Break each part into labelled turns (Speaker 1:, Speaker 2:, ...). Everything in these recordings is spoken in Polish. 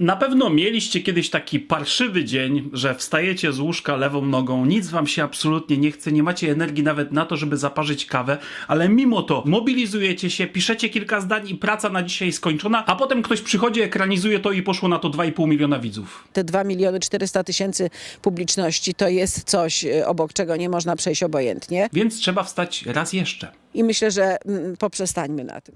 Speaker 1: Na pewno mieliście kiedyś taki parszywy dzień, że wstajecie z łóżka lewą nogą, nic wam się absolutnie nie chce, nie macie energii nawet na to, żeby zaparzyć kawę, ale mimo to mobilizujecie się, piszecie kilka zdań i praca na dzisiaj skończona, a potem ktoś przychodzi, ekranizuje to i poszło na to 2,5 miliona widzów.
Speaker 2: Te 2 miliony 400 tysięcy publiczności to jest coś, y, obok czego nie można przejść obojętnie.
Speaker 1: Więc trzeba wstać raz jeszcze.
Speaker 2: I myślę, że mm, poprzestańmy na tym.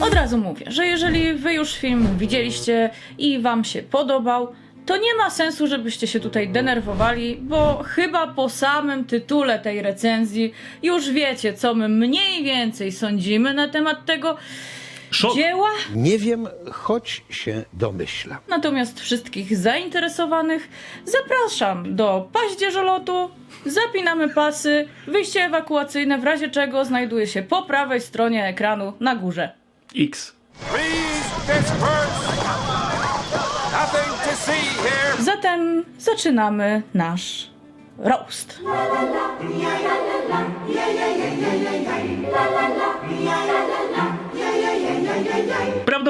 Speaker 3: Od razu mówię, że jeżeli wy już film widzieliście i wam się podobał, to nie ma sensu, żebyście się tutaj denerwowali, bo chyba po samym tytule tej recenzji już wiecie, co my mniej więcej sądzimy na temat tego
Speaker 1: Szok.
Speaker 3: dzieła.
Speaker 4: Nie wiem, choć się domyślam.
Speaker 3: Natomiast wszystkich zainteresowanych zapraszam do paździerzolotu, zapinamy pasy, wyjście ewakuacyjne w razie czego znajduje się po prawej stronie ekranu na górze.
Speaker 1: X.
Speaker 5: Please disperse. Nothing to see here.
Speaker 3: Zatem zaczynamy nasz roast.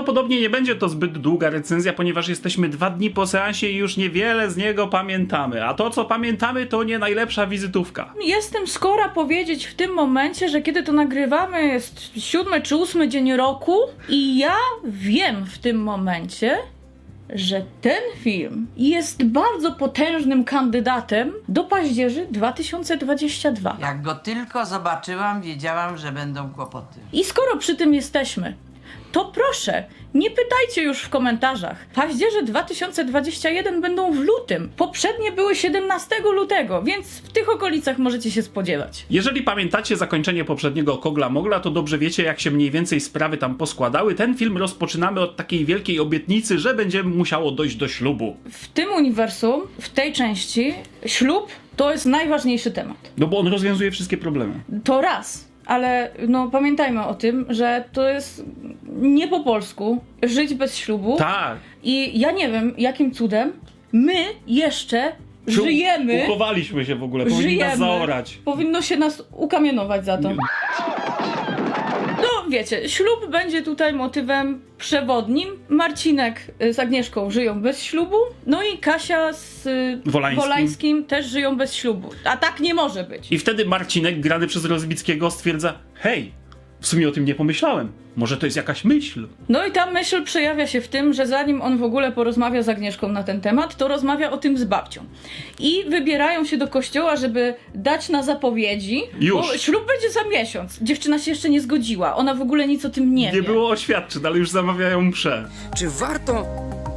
Speaker 1: Prawdopodobnie nie będzie to zbyt długa recenzja, ponieważ jesteśmy dwa dni po seansie i już niewiele z niego pamiętamy. A to, co pamiętamy, to nie najlepsza wizytówka.
Speaker 3: Jestem skora powiedzieć w tym momencie, że kiedy to nagrywamy jest siódmy czy ósmy dzień roku i ja wiem w tym momencie, że ten film jest bardzo potężnym kandydatem do paździerzy 2022.
Speaker 6: Jak go tylko zobaczyłam, wiedziałam, że będą kłopoty.
Speaker 3: I skoro przy tym jesteśmy, to proszę, nie pytajcie już w komentarzach. Paździerze 2021 będą w lutym. Poprzednie były 17 lutego, więc w tych okolicach możecie się spodziewać.
Speaker 1: Jeżeli pamiętacie zakończenie poprzedniego Kogla Mogla, to dobrze wiecie, jak się mniej więcej sprawy tam poskładały. Ten film rozpoczynamy od takiej wielkiej obietnicy, że będzie musiało dojść do ślubu.
Speaker 3: W tym uniwersum, w tej części, ślub to jest najważniejszy temat.
Speaker 1: No bo on rozwiązuje wszystkie problemy.
Speaker 3: To raz. Ale no pamiętajmy o tym, że to jest nie po polsku żyć bez ślubu.
Speaker 1: Tak.
Speaker 3: I ja nie wiem, jakim cudem my jeszcze żyjemy.
Speaker 1: Uchowaliśmy się w ogóle, powinni nas zaorać.
Speaker 3: Powinno się nas ukamienować za to. Wiecie, ślub będzie tutaj motywem przewodnim. Marcinek z Agnieszką żyją bez ślubu, no i Kasia z y,
Speaker 1: Wolańskim.
Speaker 3: Wolańskim też żyją bez ślubu. A tak nie może być.
Speaker 1: I wtedy Marcinek, grany przez Rozbickiego, stwierdza: Hej, w sumie o tym nie pomyślałem. Może to jest jakaś myśl.
Speaker 3: No i ta myśl przejawia się w tym, że zanim on w ogóle porozmawia z Agnieszką na ten temat, to rozmawia o tym z babcią. I wybierają się do kościoła, żeby dać na zapowiedzi.
Speaker 1: Już.
Speaker 3: Bo ślub będzie za miesiąc. Dziewczyna się jeszcze nie zgodziła. Ona w ogóle nic o tym nie,
Speaker 1: Nie
Speaker 3: wie.
Speaker 1: było oświadczyn, ale już zamawiają mszę.
Speaker 7: Czy warto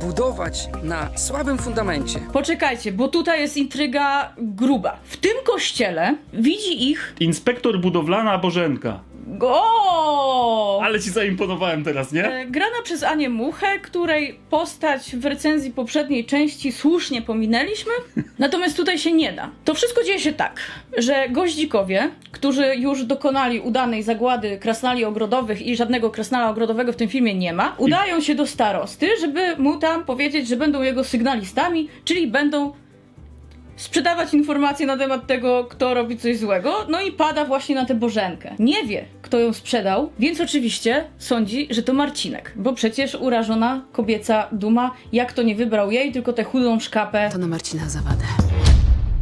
Speaker 7: budować na słabym fundamencie?
Speaker 3: Poczekajcie, bo tutaj jest intryga gruba. W tym kościele widzi ich.
Speaker 1: Inspektor budowlana Bożenka.
Speaker 3: O!
Speaker 1: Ale ci zaimponowałem teraz, nie?
Speaker 3: E, Grana przez Anię Muchę, której postać w recenzji poprzedniej części słusznie pominęliśmy, natomiast tutaj się nie da. To wszystko dzieje się tak, że goździkowie, którzy już dokonali udanej zagłady krasnali ogrodowych i żadnego krasnala ogrodowego w tym filmie nie ma, udają się do starosty, żeby mu tam powiedzieć, że będą jego sygnalistami, czyli będą sprzedawać informacje na temat tego, kto robi coś złego, no i pada właśnie na tę Bożenkę. Nie wie, kto ją sprzedał, więc oczywiście sądzi, że to Marcinek, bo przecież urażona kobieca duma, jak to nie wybrał jej, tylko tę chudą szkapę.
Speaker 8: To na Marcina zawadę.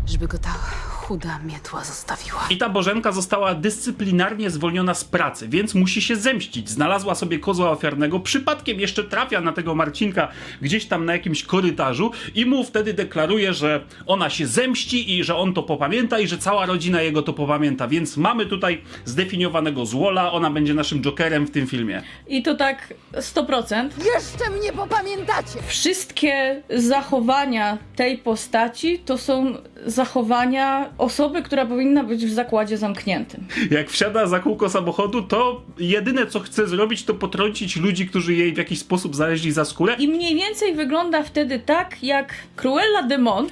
Speaker 8: Żeby go ta chuda mietła zostawiła.
Speaker 1: I ta Bożenka została dyscyplinarnie zwolniona z pracy, więc musi się zemścić. Znalazła sobie kozła ofiarnego, przypadkiem jeszcze trafia na tego Marcinka gdzieś tam na jakimś korytarzu i mu wtedy deklaruje, że ona się zemści i że on to popamięta i że cała rodzina jego to popamięta. Więc mamy tutaj zdefiniowanego złola, ona będzie naszym jokerem w tym filmie.
Speaker 3: I to tak 100%.
Speaker 8: Jeszcze mnie popamiętacie!
Speaker 3: Wszystkie zachowania tej postaci to są zachowania osoby, która powinna być w zakładzie zamkniętym.
Speaker 1: Jak wsiada za kółko samochodu, to jedyne co chce zrobić, to potrącić ludzi, którzy jej w jakiś sposób zaleźli za skórę.
Speaker 3: I mniej więcej wygląda wtedy tak, jak Cruella de Mon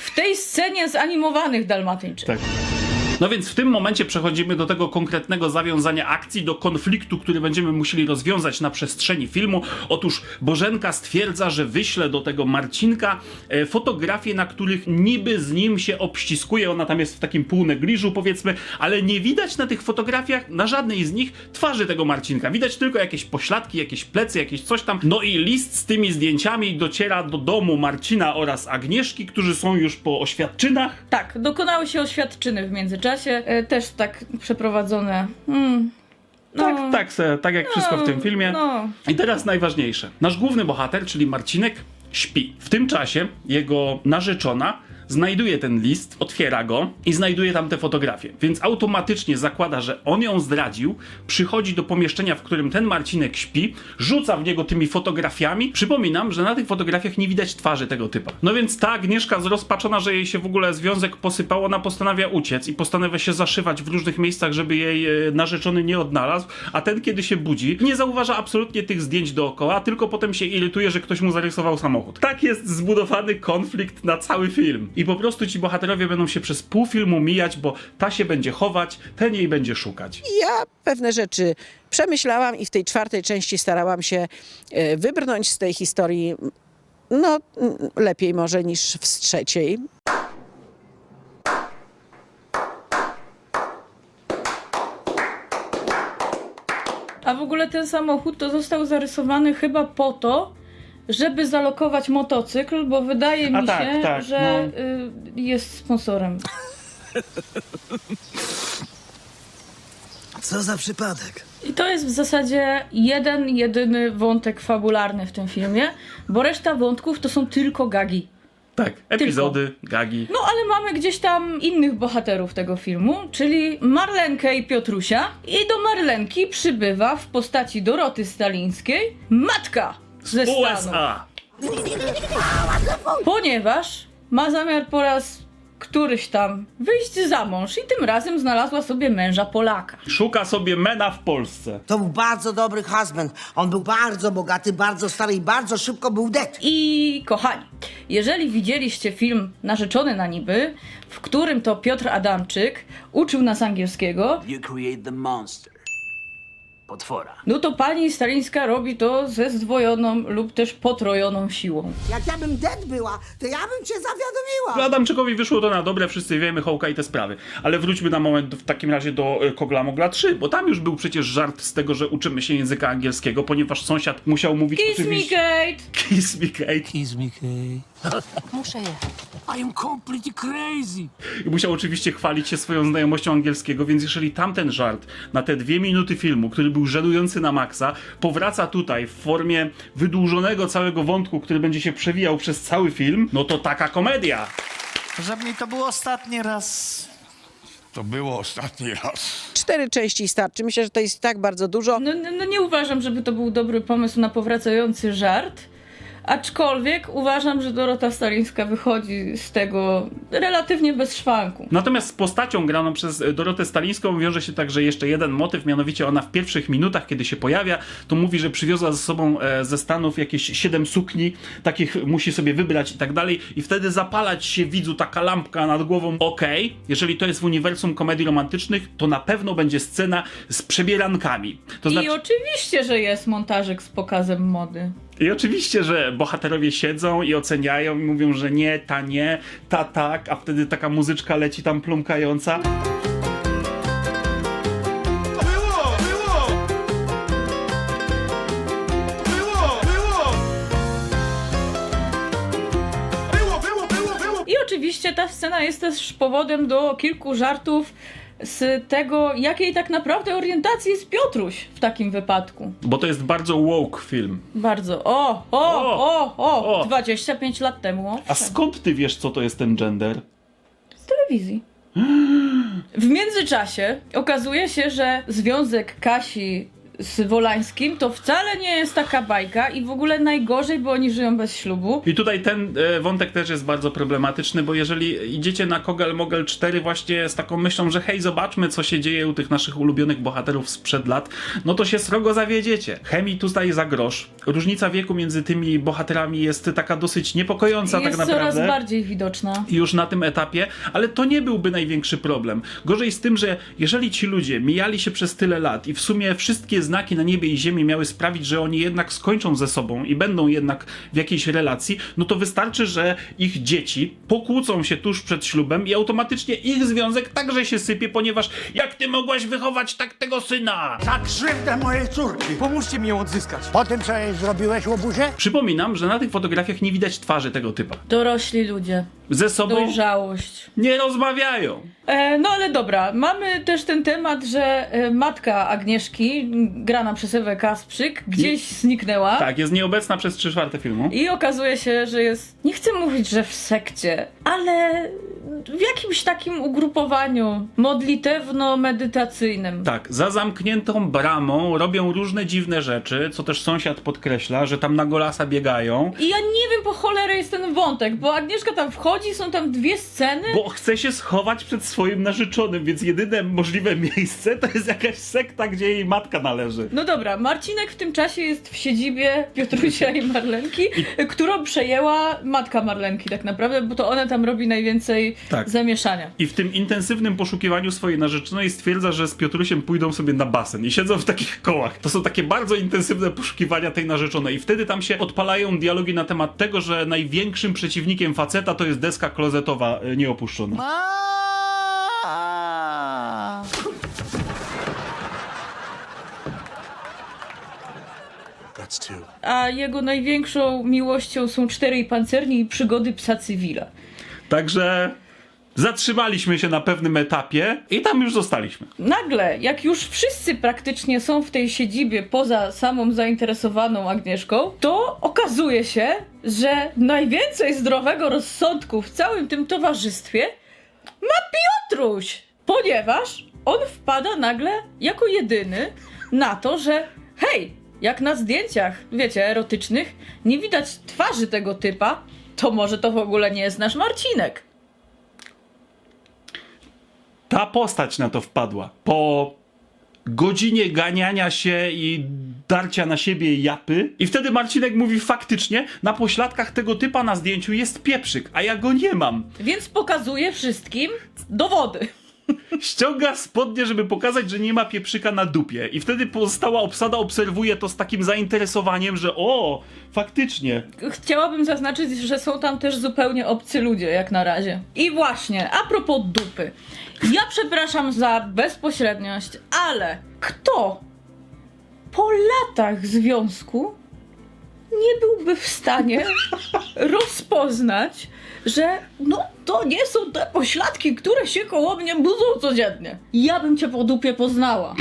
Speaker 3: w tej scenie z animowanych Dalmatyńczyków.
Speaker 1: Tak. No więc w tym momencie przechodzimy do tego konkretnego zawiązania akcji, do konfliktu, który będziemy musieli rozwiązać na przestrzeni filmu. Otóż Bożenka stwierdza, że wyśle do tego Marcinka e, fotografie, na których niby z nim się obściskuje. Ona tam jest w takim półnegliżu, powiedzmy, ale nie widać na tych fotografiach, na żadnej z nich, twarzy tego Marcinka. Widać tylko jakieś pośladki, jakieś plecy, jakieś coś tam. No i list z tymi zdjęciami dociera do domu Marcina oraz Agnieszki, którzy są już po oświadczynach.
Speaker 3: Tak, dokonały się oświadczyny w międzyczasie, e, też tak przeprowadzone. Hmm. No,
Speaker 1: Tak, tak, se, tak jak wszystko w tym filmie.
Speaker 3: no.
Speaker 1: I teraz najważniejsze. Nasz główny bohater, czyli Marcinek, śpi. W tym czasie jego narzeczona znajduje ten list, otwiera go i znajduje tam te fotografie. Więc automatycznie zakłada, że on ją zdradził, przychodzi do pomieszczenia, w którym ten Marcinek śpi, rzuca w niego tymi fotografiami. Przypominam, że na tych fotografiach nie widać twarzy tego typa. No więc ta Agnieszka zrozpaczona, że jej się w ogóle związek posypał, ona postanawia uciec i postanawia się zaszywać w różnych miejscach, żeby jej e, narzeczony nie odnalazł, a ten kiedy się budzi, nie zauważa absolutnie tych zdjęć dookoła, tylko potem się irytuje, że ktoś mu zarysował samochód. Tak jest zbudowany konflikt na cały film. I po prostu ci bohaterowie będą się przez pół filmu mijać, bo ta się będzie chować, ten jej będzie szukać.
Speaker 2: Ja pewne rzeczy przemyślałam i w tej czwartej części starałam się e, wybrnąć z tej historii no lepiej może niż w trzeciej.
Speaker 3: A w ogóle ten samochód to został zarysowany chyba po to, żeby zalokować motocykl, bo wydaje mi
Speaker 1: tak,
Speaker 3: się,
Speaker 1: tak,
Speaker 3: że
Speaker 1: no.
Speaker 3: y, jest sponsorem.
Speaker 9: Co za przypadek?
Speaker 3: I to jest w zasadzie jeden, jedyny wątek fabularny w tym filmie, bo reszta wątków to są tylko gagi.
Speaker 1: Tak, epizody, gagi.
Speaker 3: No ale mamy gdzieś tam innych bohaterów tego filmu, czyli Marlenkę i Piotrusia. I do Marlenki przybywa w postaci Doroty Stalińskiej matka ze Stanów.
Speaker 1: USA!
Speaker 3: Ponieważ ma zamiar po raz któryś tam wyjść za mąż i tym razem znalazła sobie męża Polaka.
Speaker 1: Szuka sobie mena w Polsce.
Speaker 9: To był bardzo dobry husband. On był bardzo bogaty, bardzo stary i bardzo szybko był dead.
Speaker 3: I kochani, jeżeli widzieliście film Narzeczony na niby, w którym to Piotr Adamczyk uczył nas angielskiego,
Speaker 10: You create the monster. Potwora.
Speaker 3: no to pani Stalińska robi to ze zdwojoną lub też potrojoną siłą.
Speaker 9: Jak ja bym dead była, to ja bym cię zawiadomiła.
Speaker 1: Adamczykowi wyszło to na dobre, wszyscy wiemy, Hołka i te sprawy. Ale wróćmy na moment w takim razie do e, Kogla Mogla 3, bo tam już był przecież żart z tego, że uczymy się języka angielskiego, ponieważ sąsiad musiał mówić
Speaker 3: Kiss me,
Speaker 1: oczywiście...
Speaker 3: Kate!
Speaker 1: Kiss me, Kate.
Speaker 10: Kiss me, Kay.
Speaker 8: Muszę je.
Speaker 10: I am completely crazy.
Speaker 1: I musiał oczywiście chwalić się swoją znajomością angielskiego, więc jeżeli tamten żart na te dwie minuty filmu, który był żenujący na maksa, powraca tutaj w formie wydłużonego całego wątku, który będzie się przewijał przez cały film, no to taka komedia.
Speaker 10: Żeby mi to był ostatni raz.
Speaker 5: To było ostatni raz.
Speaker 2: Cztery części starczy. Myślę, że to jest tak bardzo dużo.
Speaker 3: No, no, no nie uważam, żeby to był dobry pomysł na powracający żart. Aczkolwiek uważam, że Dorota Stalińska wychodzi z tego relatywnie bez szwanku.
Speaker 1: Natomiast z postacią graną przez Dorotę Stalińską wiąże się także jeszcze jeden motyw, mianowicie ona w pierwszych minutach, kiedy się pojawia, to mówi, że przywiozła ze sobą e, ze Stanów jakieś siedem sukni, takich musi sobie wybrać i tak dalej i wtedy zapalać się widzu taka lampka nad głową. Okej, jeżeli to jest w uniwersum komedii romantycznych, to na pewno będzie scena z przebierankami. To znaczy...
Speaker 3: I oczywiście, że jest montażek z pokazem mody.
Speaker 1: I oczywiście, że bohaterowie siedzą i oceniają i mówią, że nie, ta nie, ta tak, a wtedy taka muzyczka leci tam plumkająca.
Speaker 3: Oczywiście ta scena jest też powodem do kilku żartów z tego, jakiej tak naprawdę orientacji jest Piotruś w takim wypadku.
Speaker 1: Bo to jest bardzo woke film.
Speaker 3: Bardzo. O, o, o, o,
Speaker 1: o.
Speaker 3: 25 lat temu.
Speaker 1: A skąd ty wiesz, co to jest ten gender?
Speaker 3: Z telewizji. W międzyczasie okazuje się, że związek Kasi z Wolańskim to wcale nie jest taka bajka i w ogóle najgorzej, bo oni żyją bez ślubu.
Speaker 1: I tutaj ten e, wątek też jest bardzo problematyczny, bo jeżeli idziecie na Kogel Mogel 4 właśnie z taką myślą, że hej, zobaczmy, co się dzieje u tych naszych ulubionych bohaterów sprzed lat, no to się srogo zawiedziecie. Chemii tutaj za grosz, różnica wieku między tymi bohaterami jest taka dosyć niepokojąca
Speaker 3: Jest
Speaker 1: tak naprawdę.
Speaker 3: coraz bardziej widoczna.
Speaker 1: już na tym etapie, ale to nie byłby największy problem. Gorzej z tym, że jeżeli ci ludzie mijali się przez tyle lat i w sumie wszystkie znaki na niebie i ziemi miały sprawić, że oni jednak skończą ze sobą i będą jednak w jakiejś relacji, no to wystarczy, że ich dzieci pokłócą się tuż przed ślubem i automatycznie ich związek także się sypie, ponieważ jak ty mogłaś wychować tak tego syna?
Speaker 5: Za krzywdę mojej córki.
Speaker 10: Pomóżcie mi ją odzyskać.
Speaker 4: Po tym, co jej zrobiłeś, łobuzie?
Speaker 1: Przypominam, że na tych fotografiach nie widać twarzy tego typa.
Speaker 3: Dorośli ludzie.
Speaker 1: Ze sobą
Speaker 3: Dojrzałość.
Speaker 1: nie rozmawiają.
Speaker 3: E, no ale dobra, mamy też ten temat, że e, matka Agnieszki, grana przez Ewę Kasprzyk, gdzieś zniknęła.
Speaker 1: Tak, jest nieobecna przez trzy czwarte filmu.
Speaker 3: I okazuje się, że jest, nie chcę mówić, że w sekcie, ale w jakimś takim ugrupowaniu modlitewno-medytacyjnym.
Speaker 1: Tak, za zamkniętą bramą robią różne dziwne rzeczy, co też sąsiad podkreśla, że tam na golasa biegają,
Speaker 3: I ja nie cholerę jest ten wątek, bo Agnieszka tam wchodzi, są tam dwie sceny.
Speaker 1: bo chce się schować przed swoim narzeczonym, więc jedyne możliwe miejsce to jest jakaś sekta, gdzie jej matka należy.
Speaker 3: No dobra, Marcinek w tym czasie jest w siedzibie Piotrusia i Marlenki, którą przejęła matka Marlenki tak naprawdę, bo to ona tam robi najwięcej
Speaker 1: Tak.
Speaker 3: zamieszania.
Speaker 1: I w tym intensywnym poszukiwaniu swojej narzeczonej stwierdza, że z Piotrusiem pójdą sobie na basen i siedzą w takich kołach. To są takie bardzo intensywne poszukiwania tej narzeczonej. I wtedy tam się odpalają dialogi na temat tego, że największym przeciwnikiem faceta to jest deska klozetowa e, nieopuszczona.
Speaker 3: A jego największą miłością są czterej pancerni i przygody psa cywila.
Speaker 1: Także zatrzymaliśmy się na pewnym etapie i tam już zostaliśmy.
Speaker 3: Nagle, jak już wszyscy praktycznie są w tej siedzibie poza samą zainteresowaną Agnieszką, to okazuje się, że najwięcej zdrowego rozsądku w całym tym towarzystwie ma Piotruś, ponieważ on wpada nagle jako jedyny na to, że hej, jak na zdjęciach, wiecie, erotycznych, nie widać twarzy tego typa, to może to w ogóle nie jest nasz Marcinek.
Speaker 1: Ta postać na to wpadła. Po godzinie ganiania się i darcia na siebie japy. I wtedy Marcinek mówi faktycznie, na pośladkach tego typa na zdjęciu jest pieprzyk, a ja go nie mam.
Speaker 3: Więc pokazuje wszystkim dowody.
Speaker 1: Ściąga spodnie, żeby pokazać, że nie ma pieprzyka na dupie. I wtedy pozostała obsada obserwuje to z takim zainteresowaniem, że o, faktycznie.
Speaker 3: Chciałabym zaznaczyć, że są tam też zupełnie obcy ludzie, jak na razie. I właśnie, a propos dupy. Ja przepraszam za bezpośredniość, ale kto po latach związku nie byłby w stanie rozpoznać, że no to nie są te pośladki, które się koło mnie budzą codziennie. Ja bym cię po dupie poznała.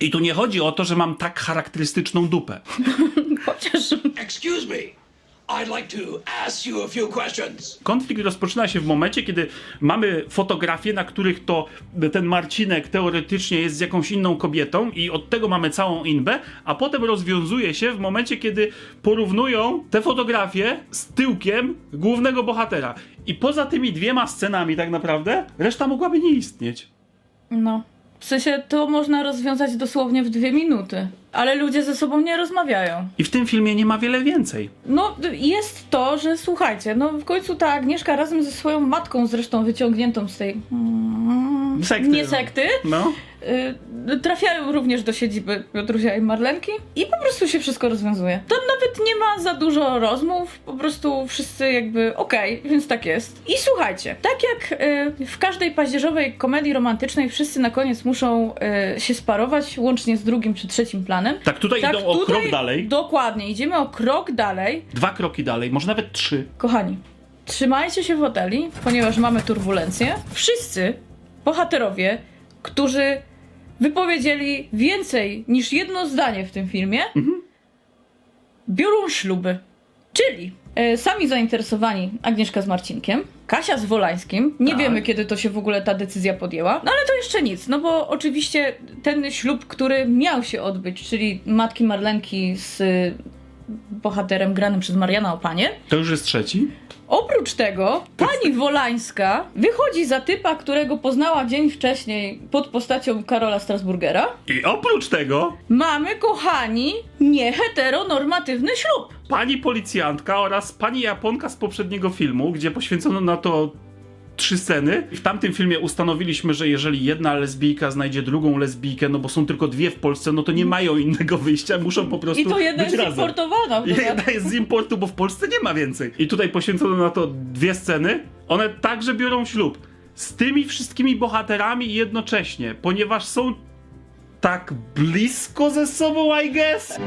Speaker 1: I tu nie chodzi o to, że mam tak charakterystyczną dupę.
Speaker 3: Chociaż
Speaker 10: Excuse me. I'd like to ask you a few questions.
Speaker 1: Konflikt rozpoczyna się w momencie, kiedy mamy fotografie, na których to ten Marcinek teoretycznie jest z jakąś inną kobietą i od tego mamy całą inbę, a potem rozwiązuje się w momencie, kiedy porównują te fotografie z tyłkiem głównego bohatera. I poza tymi dwiema scenami tak naprawdę reszta mogłaby nie istnieć.
Speaker 3: No. W sensie to można rozwiązać dosłownie w dwie minuty. Ale ludzie ze sobą nie rozmawiają.
Speaker 1: I w tym filmie nie ma wiele więcej.
Speaker 3: No, jest to, że słuchajcie, no w końcu ta Agnieszka razem ze swoją matką zresztą wyciągniętą z tej mm,
Speaker 1: Sekty.
Speaker 3: nie sekty,
Speaker 1: No.
Speaker 3: y, trafiają również do siedziby Piotrusia i Marlenki i po prostu się wszystko rozwiązuje. Tam nawet nie ma za dużo rozmów, po prostu wszyscy jakby okej, więc tak jest. I słuchajcie, tak jak y, w każdej paździerzowej komedii romantycznej wszyscy na koniec muszą y, się sparować, łącznie z drugim czy trzecim planem.
Speaker 1: Tak, tutaj idą o krok dalej.
Speaker 3: Dokładnie, idziemy o krok dalej.
Speaker 1: Dwa kroki dalej, może nawet trzy.
Speaker 3: Kochani, trzymajcie się foteli, ponieważ mamy turbulencję. Wszyscy bohaterowie, którzy wypowiedzieli więcej niż jedno zdanie w tym filmie, biorą śluby. Czyli sami zainteresowani Agnieszka z Marcinkiem, Kasia z Wolańskim. Nie
Speaker 1: Tak.
Speaker 3: wiemy, kiedy to się w ogóle ta decyzja podjęła. No ale to jeszcze nic, no bo oczywiście ten ślub, który miał się odbyć, czyli matki Marlenki z bohaterem granym przez Mariana Opanie.
Speaker 1: To już jest trzeci.
Speaker 3: Oprócz tego pani Wolańska wychodzi za typa, którego poznała dzień wcześniej pod postacią Karola Strasburgera.
Speaker 1: I oprócz tego
Speaker 3: Mamy, kochani, nieheteronormatywny ślub.
Speaker 1: pani policjantka oraz pani Japonka z poprzedniego filmu, gdzie poświęcono na to trzy sceny. W tamtym filmie ustanowiliśmy, że jeżeli jedna lesbijka znajdzie drugą lesbijkę, no bo są tylko dwie w Polsce, no to nie mają innego wyjścia, muszą po prostu
Speaker 3: I to jedna
Speaker 1: być
Speaker 3: jest
Speaker 1: razem.
Speaker 3: importowana.
Speaker 1: Jedna jest z importu, bo w Polsce nie ma więcej. I tutaj poświęcono na to dwie sceny. One także biorą ślub z tymi wszystkimi bohaterami jednocześnie, ponieważ są tak blisko ze sobą, I guess.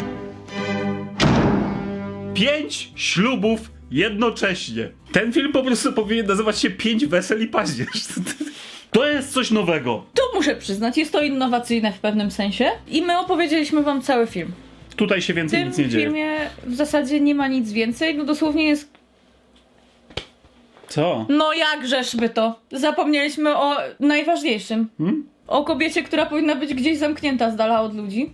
Speaker 1: Pięć ślubów jednocześnie. Ten film po prostu powinien nazywać się Pięć wesel i paździerz. To jest coś nowego.
Speaker 3: To muszę przyznać, jest to innowacyjne w pewnym sensie. I my opowiedzieliśmy wam cały film.
Speaker 1: Tutaj się
Speaker 3: W
Speaker 1: więcej
Speaker 3: tym
Speaker 1: nic nie dzieje.
Speaker 3: filmie w zasadzie nie ma nic więcej, no dosłownie jest
Speaker 1: Co?
Speaker 3: No jakżeżby to? Zapomnieliśmy o najważniejszym. O kobiecie, która powinna być gdzieś zamknięta z dala od ludzi.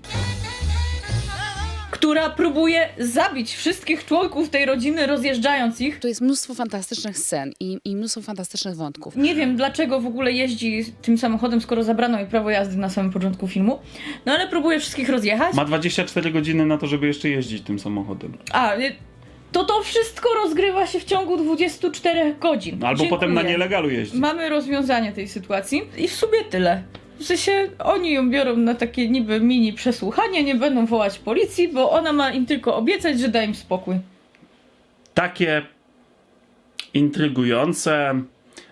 Speaker 3: Która próbuje zabić wszystkich członków tej rodziny, rozjeżdżając ich.
Speaker 8: Tu jest mnóstwo fantastycznych scen i, i mnóstwo fantastycznych wątków.
Speaker 3: Nie wiem dlaczego w ogóle jeździ tym samochodem, skoro zabrano jej prawo jazdy na samym początku filmu. No ale próbuje wszystkich rozjechać.
Speaker 1: Ma 24 godziny na to, żeby jeszcze jeździć tym samochodem.
Speaker 3: A, y, to to wszystko rozgrywa się w ciągu 24 godzin.
Speaker 1: Albo
Speaker 3: Dziękuję.
Speaker 1: potem na nielegalu jeździ.
Speaker 3: Mamy rozwiązanie tej sytuacji i w sumie tyle. W sensie oni ją biorą na takie niby mini przesłuchanie, nie będą wołać policji, bo ona ma im tylko obiecać, że da im spokój.
Speaker 1: takie intrygujące,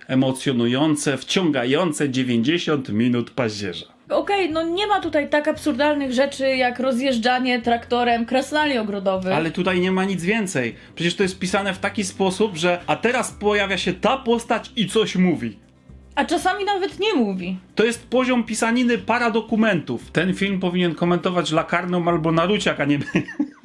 Speaker 1: emocjonujące, wciągające 90 minut paździerza.
Speaker 3: Okej, no nie ma tutaj tak absurdalnych rzeczy jak rozjeżdżanie traktorem krasnali ogrodowych.
Speaker 1: Ale tutaj nie ma nic więcej. Przecież to jest pisane w taki sposób, że a teraz pojawia się ta postać i coś mówi.
Speaker 3: A czasami nawet nie mówi.
Speaker 1: To jest poziom pisaniny paradokumentów. Ten film powinien komentować Lakarną albo Naruciak, a nie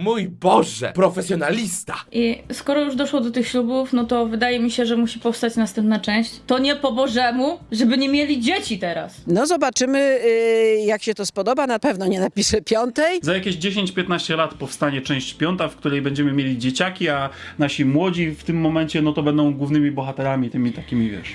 Speaker 11: Mój Boże, profesjonalista!
Speaker 3: I skoro już doszło do tych ślubów, no to wydaje mi się, że musi powstać następna część. To nie po Bożemu, żeby nie mieli dzieci teraz.
Speaker 2: No zobaczymy, y, jak się to spodoba. Na pewno nie napiszę piątej.
Speaker 1: Za jakieś 10-15 lat powstanie część piąta, w której będziemy mieli dzieciaki, a nasi młodzi w tym momencie, no to będą głównymi bohaterami, tymi takimi, wiesz.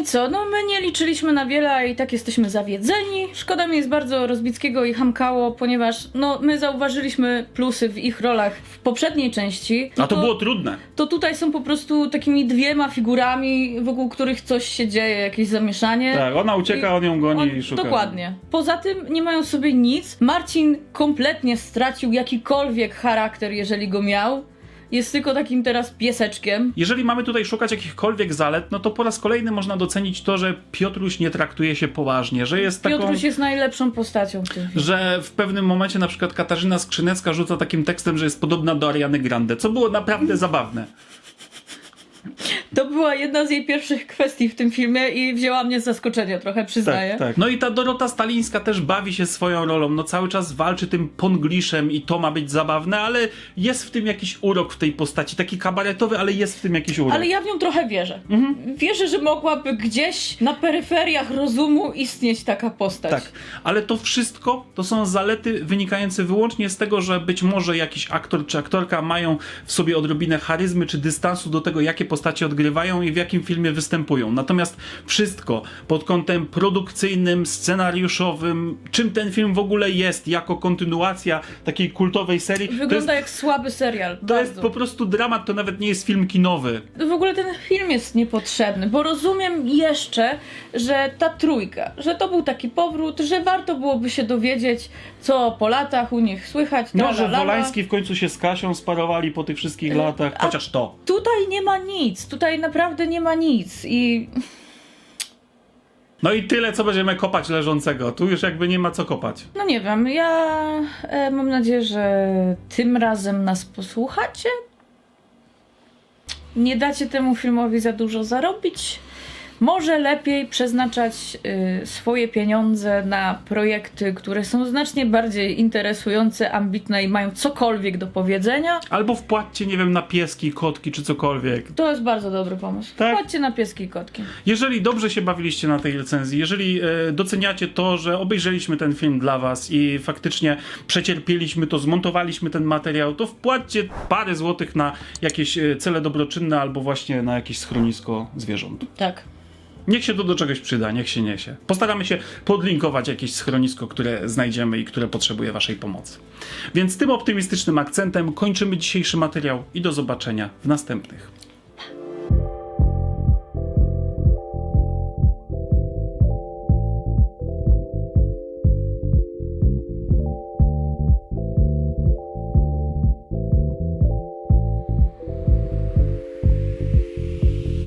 Speaker 3: No i co? No my nie liczyliśmy na wiele, a i tak jesteśmy zawiedzeni. Szkoda mi jest bardzo Rozbickiego i Hamkało, ponieważ no my zauważyliśmy plusy w ich rolach w poprzedniej części.
Speaker 1: A to było trudne.
Speaker 3: To tutaj są po prostu takimi dwiema figurami, wokół których coś się dzieje, jakieś zamieszanie.
Speaker 1: Tak, ona ucieka, on ją goni i szuka.
Speaker 3: Dokładnie. Poza tym nie mają sobie nic. Marcin kompletnie stracił jakikolwiek charakter, jeżeli go miał. Jest tylko takim teraz pieseczkiem.
Speaker 1: Jeżeli mamy tutaj szukać jakichkolwiek zalet, no to po raz kolejny można docenić to, że Piotruś nie traktuje się poważnie, że jest taką...
Speaker 3: Piotruś jest najlepszą postacią w.
Speaker 1: Że w pewnym momencie na przykład Katarzyna Skrzynecka rzuca takim tekstem, że jest podobna do Ariany Grande, co było naprawdę zabawne.
Speaker 3: To była jedna z jej pierwszych kwestii w tym filmie i wzięła mnie z zaskoczenia trochę, przyznaję.
Speaker 1: Tak, tak. No i ta Dorota Stalińska też bawi się swoją rolą, no cały czas walczy tym pongliszem i to ma być zabawne, ale jest w tym jakiś urok w tej postaci, taki kabaretowy, ale jest w tym jakiś urok.
Speaker 3: Ale ja w nią trochę wierzę. Wierzę, że mogłaby gdzieś na peryferiach rozumu istnieć taka postać.
Speaker 1: Tak, ale to wszystko to są zalety wynikające wyłącznie z tego, że być może jakiś aktor czy aktorka mają w sobie odrobinę charyzmy czy dystansu do tego, jakie postacie odgrywają i w jakim filmie występują. Natomiast wszystko pod kątem produkcyjnym, scenariuszowym, czym ten film w ogóle jest jako kontynuacja takiej kultowej serii, to jest,
Speaker 3: Wygląda jak słaby serial.
Speaker 1: to
Speaker 3: bardzo.
Speaker 1: jest po prostu dramat, to nawet nie jest film kinowy.
Speaker 3: W ogóle ten film jest niepotrzebny, bo rozumiem jeszcze, że ta trójka, że to był taki powrót, że warto byłoby się dowiedzieć, co po latach u nich słychać.
Speaker 1: No, że. Wolański w końcu się z Kasią sparowali po tych wszystkich latach,
Speaker 3: a-
Speaker 1: chociaż to.
Speaker 3: Tutaj nie ma nic, tutaj naprawdę nie ma nic i
Speaker 1: No i tyle, co będziemy kopać leżącego. Tu już jakby nie ma co kopać.
Speaker 3: no nie wiem, ja e, mam nadzieję, że tym razem nas posłuchacie. Nie dacie temu filmowi za dużo zarobić. Może lepiej przeznaczać y, swoje pieniądze na projekty, które są znacznie bardziej interesujące, ambitne i mają cokolwiek do powiedzenia.
Speaker 1: Albo wpłaccie, nie wiem, na pieski, kotki czy cokolwiek.
Speaker 3: To jest bardzo dobry pomysł.
Speaker 1: Tak?
Speaker 3: Płaccie na pieski i kotki.
Speaker 1: Jeżeli dobrze się bawiliście na tej recenzji, jeżeli e, doceniacie to, że obejrzeliśmy ten film dla was i faktycznie przecierpieliśmy to, zmontowaliśmy ten materiał, to wpłaćcie parę złotych na jakieś e, cele dobroczynne albo właśnie na jakieś schronisko zwierząt.
Speaker 3: Tak.
Speaker 1: Niech się to do czegoś przyda, niech się niesie. Postaramy się podlinkować jakieś schronisko, które znajdziemy i które potrzebuje waszej pomocy. Więc tym optymistycznym akcentem kończymy dzisiejszy materiał i do zobaczenia w następnych.